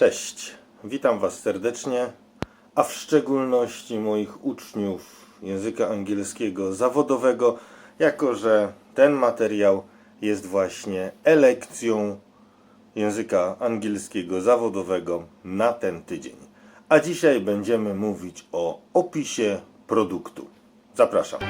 Cześć, witam Was serdecznie, a w szczególności moich uczniów języka angielskiego zawodowego, jako że ten materiał jest właśnie elekcją języka angielskiego zawodowego na ten tydzień. A dzisiaj będziemy mówić o opisie produktu. Zapraszam.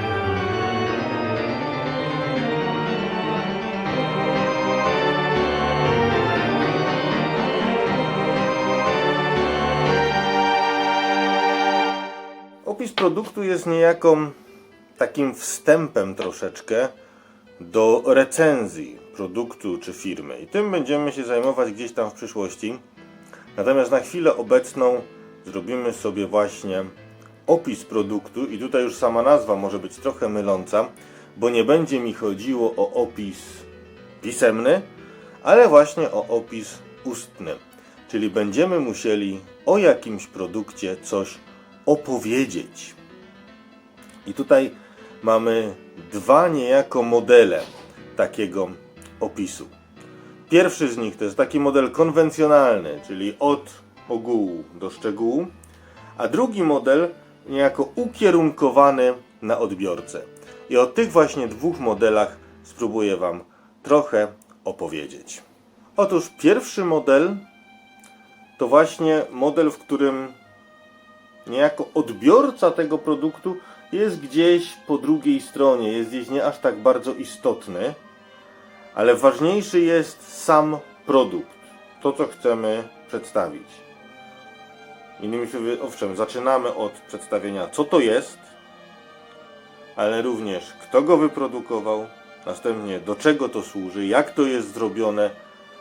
Produktu jest niejako takim wstępem troszeczkę do recenzji produktu czy firmy. I tym będziemy się zajmować gdzieś tam w przyszłości. Natomiast na chwilę obecną zrobimy sobie właśnie opis produktu i tutaj już sama nazwa może być trochę myląca, bo nie będzie mi chodziło o opis pisemny, ale właśnie o opis ustny. Czyli będziemy musieli o jakimś produkcie coś opowiedzieć. I tutaj mamy dwa niejako modele takiego opisu. Pierwszy z nich to jest taki model konwencjonalny, czyli od ogółu do szczegółu, a drugi model niejako ukierunkowany na odbiorcę. I o tych właśnie dwóch modelach spróbuję Wam trochę opowiedzieć. Otóż pierwszy model to właśnie model, w którym niejako odbiorca tego produktu jest gdzieś po drugiej stronie, jest gdzieś nie aż tak bardzo istotny, ale ważniejszy jest sam produkt, to co chcemy przedstawić. Innymi słowy, owszem, zaczynamy od przedstawienia, co to jest, ale również kto go wyprodukował, następnie do czego to służy, jak to jest zrobione,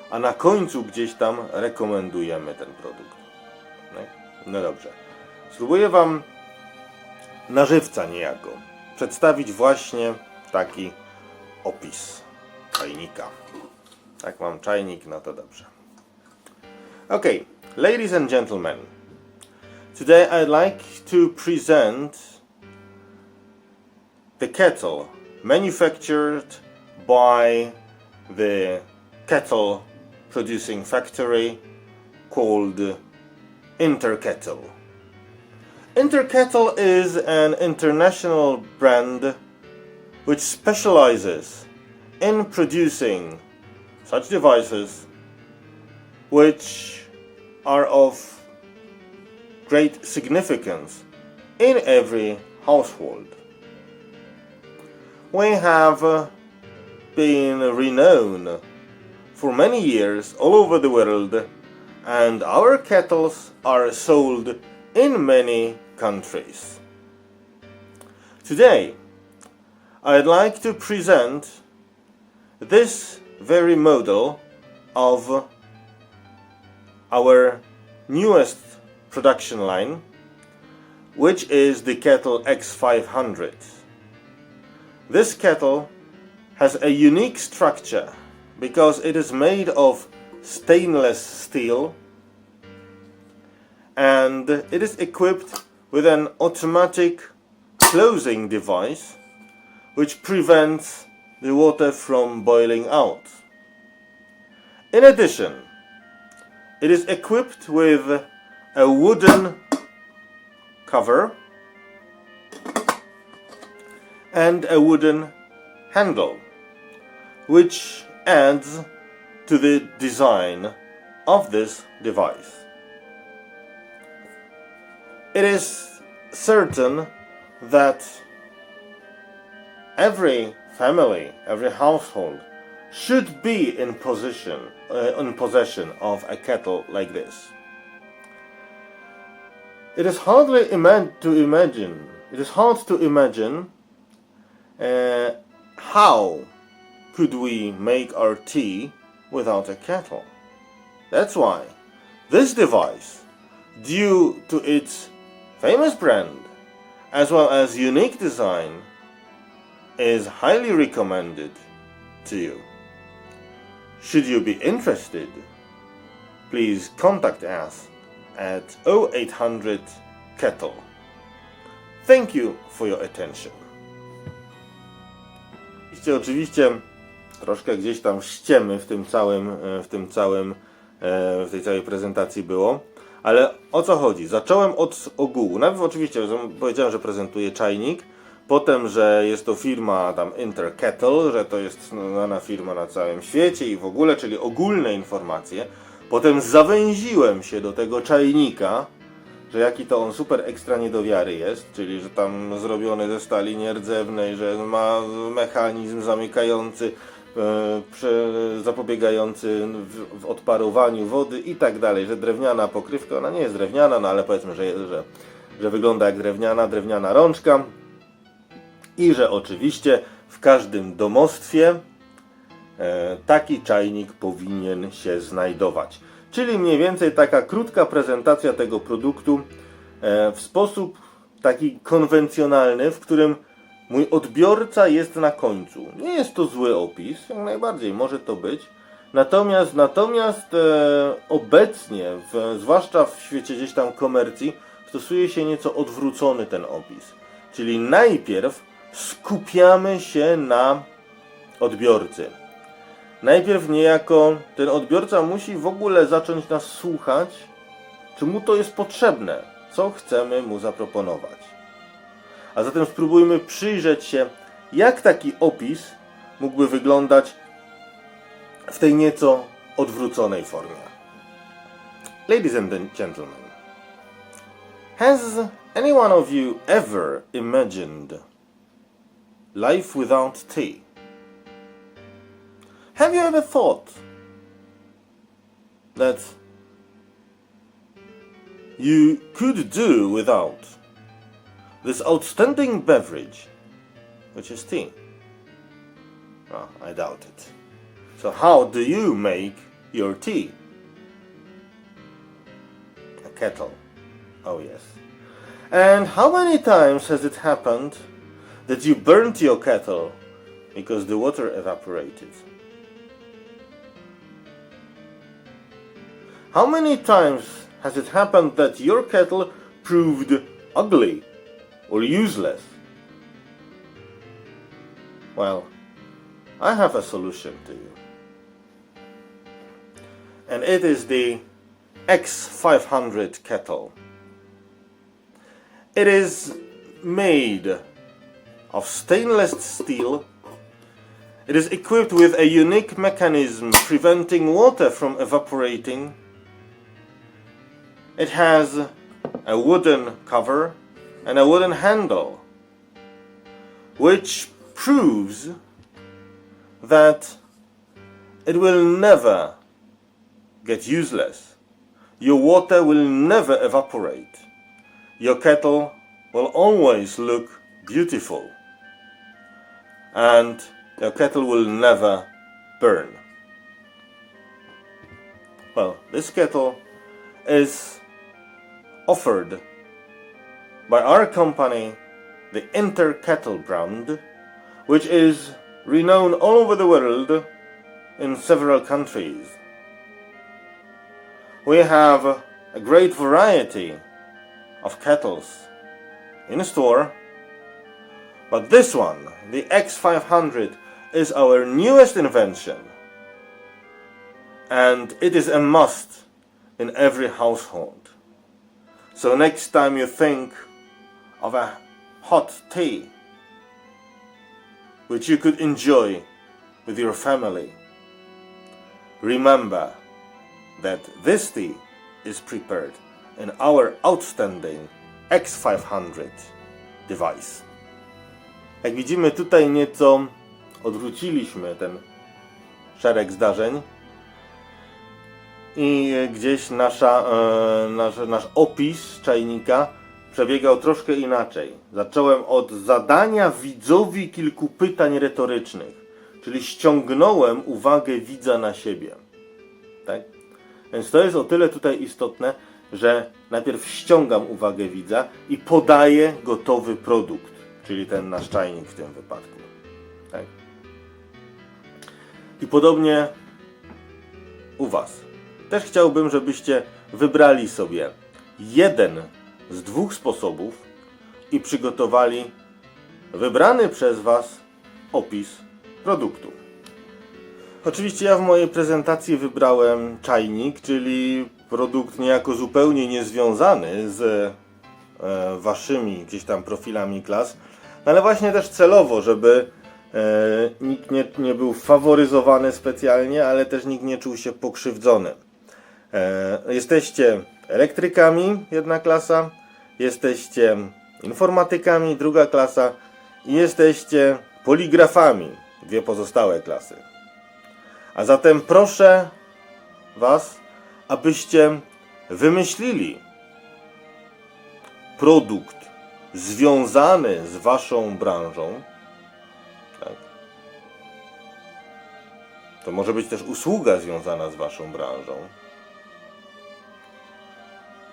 a na końcu gdzieś tam rekomendujemy ten produkt. No, no dobrze. Spróbuję Wam na żywca niejako przedstawić właśnie taki opis czajnika. Tak, mam czajnik, no to dobrze. Ok, ladies and gentlemen, today I'd like to present the kettle manufactured by the kettle producing factory called Interkettle. Interkettle is an international brand which specializes in producing such devices which are of great significance in every household. We have uh, been renowned for many years all over the world, and our kettles are sold in many countries. Today, I'd like to present this very model of our newest production line, which is the Kettle X500. This kettle has a unique structure because it is made of stainless steel and it is equipped with an automatic closing device which prevents the water from boiling out. In addition, it is equipped with a wooden cover and a wooden handle which adds to the design of this device. It is certain that every family, every household should be in position uh, in possession of a kettle like this. It is hardly ima- to imagine. It is hard to imagine uh, how could we make our tea without a kettle. That's why this device, due to its famous brand as well as unique design, is highly recommended to you. Should you be interested, please contact us at 0800 Kettle. Thank you for your attention. Oczywiście, oczywiście troszkę gdzieś tam ściemy w tym całym, w tym całym w tej całej prezentacji było. Ale o co chodzi? Zacząłem od ogółu. Najpierw oczywiście powiedziałem, że prezentuję czajnik, potem, że jest to firma tam Interkettle, że to jest znana firma na całym świecie i w ogóle, czyli ogólne informacje. Potem zawęziłem się do tego czajnika, że jaki to on super ekstra nie do wiary jest, czyli że tam zrobiony ze stali nierdzewnej, że ma mechanizm zamykający, zapobiegający w, w odparowaniu wody i tak dalej, że drewniana pokrywka, ona nie jest drewniana, no ale powiedzmy, że, że, że wygląda jak drewniana, drewniana rączka i że oczywiście w każdym domostwie e, taki czajnik powinien się znajdować. Czyli mniej więcej taka krótka prezentacja tego produktu e, w sposób taki konwencjonalny, w którym mój odbiorca jest na końcu. Nie jest to zły opis, jak najbardziej może to być. Natomiast, natomiast e, obecnie, w, zwłaszcza w świecie gdzieś tam komercji, stosuje się nieco odwrócony ten opis. Czyli najpierw skupiamy się na odbiorcy. Najpierw niejako ten odbiorca musi w ogóle zacząć nas słuchać, czy mu to jest potrzebne, co chcemy mu zaproponować. A zatem spróbujmy przyjrzeć się, jak taki opis mógłby wyglądać w tej nieco odwróconej formie. Ladies and gentlemen, has any one of you ever imagined life without tea? Have you ever thought that you could do without this outstanding beverage, which is tea? Well, I doubt it. So, how do you make your tea? A kettle. Oh, yes. And how many times has it happened that you burnt your kettle because the water evaporated? How many times has it happened that your kettle proved ugly or useless? Well, I have a solution to you. And it is the X500 kettle. It is made of stainless steel. It is equipped with a unique mechanism preventing water from evaporating it has a wooden cover and a wooden handle, which proves that it will never get useless. Your water will never evaporate. Your kettle will always look beautiful. And your kettle will never burn. Well, this kettle is offered by our company, the Enter Kettle brand, which is renowned all over the world in several countries. We have a great variety of kettles in store, but this one, the X500, is our newest invention, and it is a must in every household. So next time you think of a hot tea which you could enjoy with your family, remember that this tea is prepared in our outstanding X500 device. Jak widzimy tutaj nieco odwróciliśmy ten szereg zdarzeń i gdzieś nasza, e, nasz, nasz opis czajnika przebiegał troszkę inaczej. Zacząłem od zadania widzowi kilku pytań retorycznych, czyli ściągnąłem uwagę widza na siebie. Tak? Więc to jest o tyle tutaj istotne, że najpierw ściągam uwagę widza i podaję gotowy produkt, czyli ten nasz czajnik w tym wypadku. Tak? I podobnie u Was. Też chciałbym, żebyście wybrali sobie jeden z dwóch sposobów i przygotowali wybrany przez Was opis produktu. Oczywiście ja w mojej prezentacji wybrałem czajnik, czyli produkt niejako zupełnie niezwiązany z e, waszymi gdzieś tam profilami klas, ale właśnie też celowo, żeby e, nikt nie, nie był faworyzowany specjalnie, ale też nikt nie czuł się pokrzywdzony. E, jesteście elektrykami, jedna klasa, jesteście informatykami, druga klasa i jesteście poligrafami, dwie pozostałe klasy. A zatem proszę Was, abyście wymyślili produkt związany z Waszą branżą. Tak. To może być też usługa związana z Waszą branżą.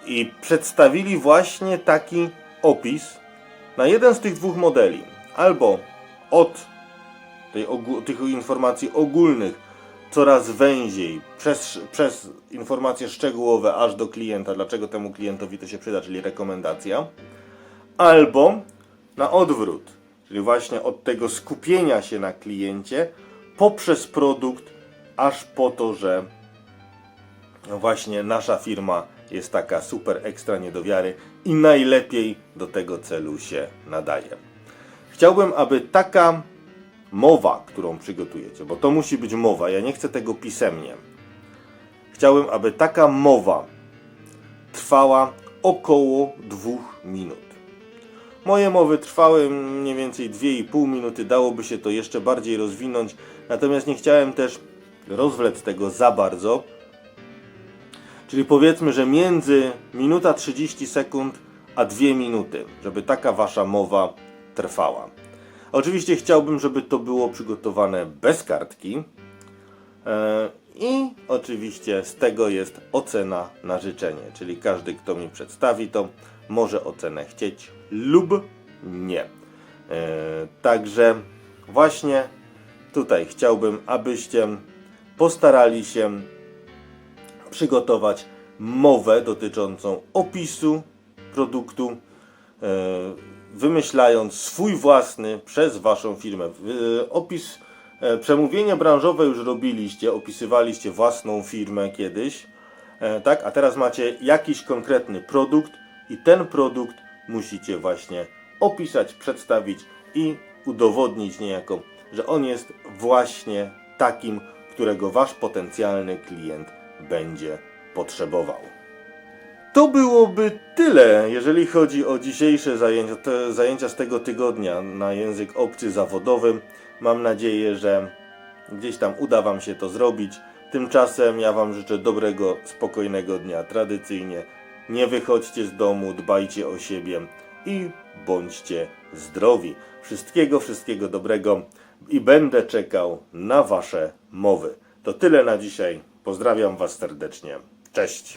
I przedstawili właśnie taki opis na jeden z tych dwóch modeli. Albo od tej tych informacji ogólnych coraz węziej przez, przez informacje szczegółowe aż do klienta, dlaczego temu klientowi to się przyda, czyli rekomendacja, albo na odwrót, czyli właśnie od tego skupienia się na kliencie poprzez produkt, aż po to, że właśnie nasza firma jest taka super ekstra nie do wiary i najlepiej do tego celu się nadaje. Chciałbym, aby taka mowa, którą przygotujecie, bo to musi być mowa, ja nie chcę tego pisemnie. Chciałbym, aby taka mowa trwała około dwóch minut. Moje mowy trwały mniej więcej 2,5 minuty, dałoby się to jeszcze bardziej rozwinąć, natomiast nie chciałem też rozwlec tego za bardzo. Czyli powiedzmy, że między minuta 30 sekund a 2 minuty, żeby taka wasza mowa trwała. Oczywiście chciałbym, żeby to było przygotowane bez kartki. E, I oczywiście z tego jest ocena na życzenie, czyli każdy, kto mi przedstawi to, może ocenę chcieć lub nie. E, Także właśnie tutaj chciałbym, abyście postarali się przygotować mowę dotyczącą opisu produktu, e, wymyślając swój własny przez Waszą firmę. E, Opis, e, przemówienie branżowe już robiliście, opisywaliście własną firmę kiedyś, tak? A teraz macie jakiś konkretny produkt i ten produkt musicie właśnie opisać, przedstawić i udowodnić niejako, że on jest właśnie takim, którego Wasz potencjalny klient będzie potrzebował. To byłoby tyle, jeżeli chodzi o dzisiejsze zajęcia, zajęcia z tego tygodnia na język obcy zawodowy. Mam nadzieję, że gdzieś tam uda Wam się to zrobić. Tymczasem ja Wam życzę dobrego, spokojnego dnia. Tradycyjnie nie wychodźcie z domu, dbajcie o siebie i bądźcie zdrowi. Wszystkiego, wszystkiego dobrego i będę czekał na Wasze mowy. To tyle na dzisiaj. Pozdrawiam Was serdecznie. Cześć!